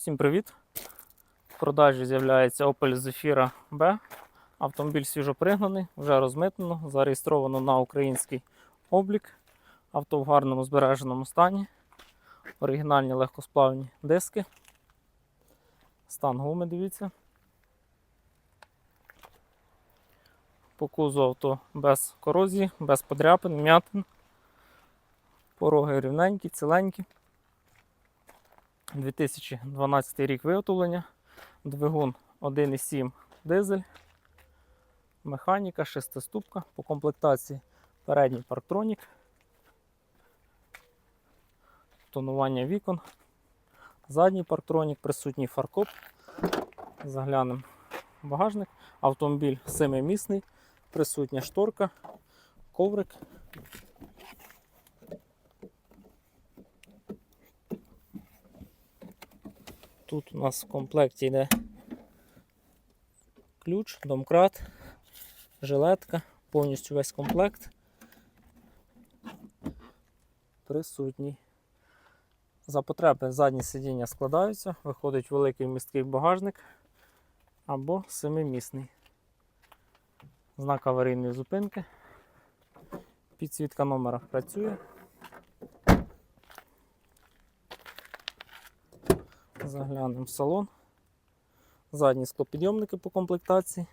Всім привіт! В продажі з'являється Opel Zafira B. Автомобіль свіжопригнаний, вже розмитнено, зареєстровано на український облік. Авто в гарному збереженому стані. Оригінальні легкосплавні диски. Стан гуми, дивіться. По кузу авто без корозії, без подряпин, м'ятин. Пороги рівненькі, ціленькі. 2012 рік виготовлення, двигун 1,7 дизель, механіка, шестиступка, по комплектації передній парктронік, тонування вікон, задній парктронік, присутній фаркоп. Заглянемо в багажник. Автомобіль семимісний, присутня шторка, коврик. Тут у нас в комплекті йде ключ, домкрат, жилетка, повністю весь комплект присутній. За потреби задні сидіння складаються, виходить великий місткий багажник або семимісний. Знак аварійної зупинки. Підсвітка номера працює. Заглянемо в салон. Задні склопідйомники по комплектації.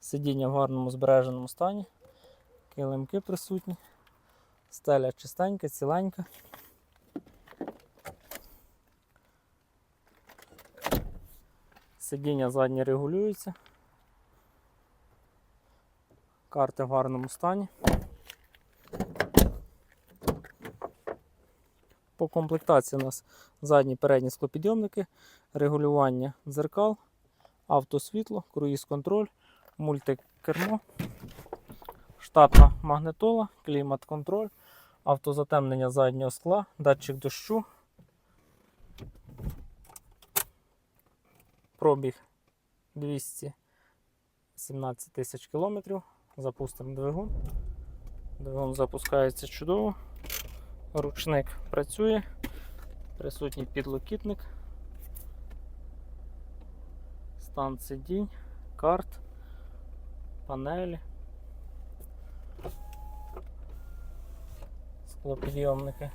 Сидіння в гарному збереженому стані. Килимки присутні. Стеля чистенька, ціленька. Сидіння задні регулюються. Карти в гарному стані. По комплектації у нас задні передні склопідйомники, регулювання дзеркал, автосвітло, круїз-контроль, мультикермо, штатна магнитола, клімат-контроль, автозатемнення заднього скла, датчик дощу. Пробіг 217 тисяч кілометрів. Запустимо двигун. Двигун запускається чудово. Ручник працює, присутній підлокітник, стан сидінь, карт, панелі, склопідйомники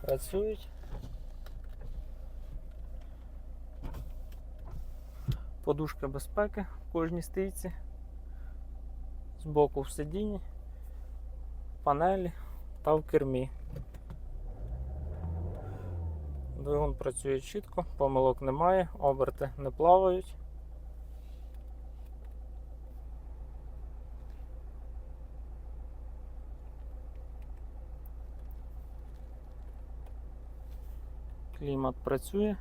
працюють. Подушка безпеки в кожній стійці, збоку в сидінні, панелі та в кермі. Двигун працює чітко, помилок немає, оберти не плавають. Клімат працює.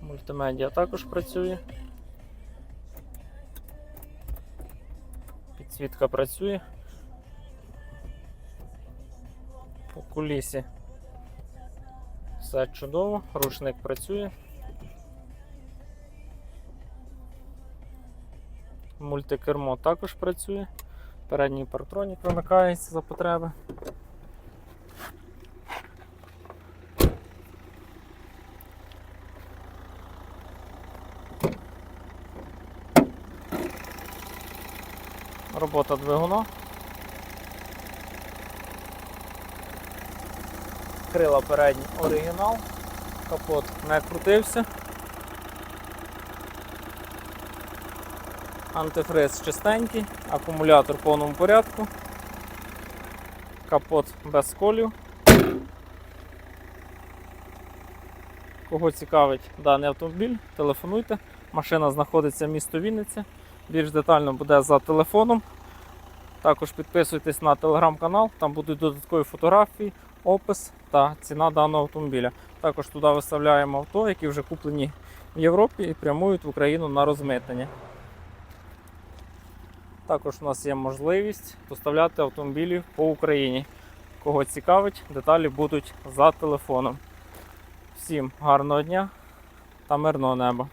Мультимедіа також працює. Підсвітка працює. По кулісі все чудово, рушник працює. Мультикермо також працює. Передній партронік вимикається за потреби. Робота двигуна. Крила передні оригінал, капот не крутився. Антифриз чистенький, акумулятор в повному порядку, капот без сколів. Кого цікавить даний автомобіль, телефонуйте. Машина знаходиться в місто Вінниця. Більш детально буде за телефоном. Також підписуйтесь на телеграм-канал, там будуть додаткові фотографії, опис та ціна даного автомобіля. Також туди виставляємо авто, які вже куплені в Європі і прямують в Україну на розмитнення. Також у нас є можливість доставляти автомобілі по Україні. Кого цікавить, деталі будуть за телефоном. Всім гарного дня та мирного неба!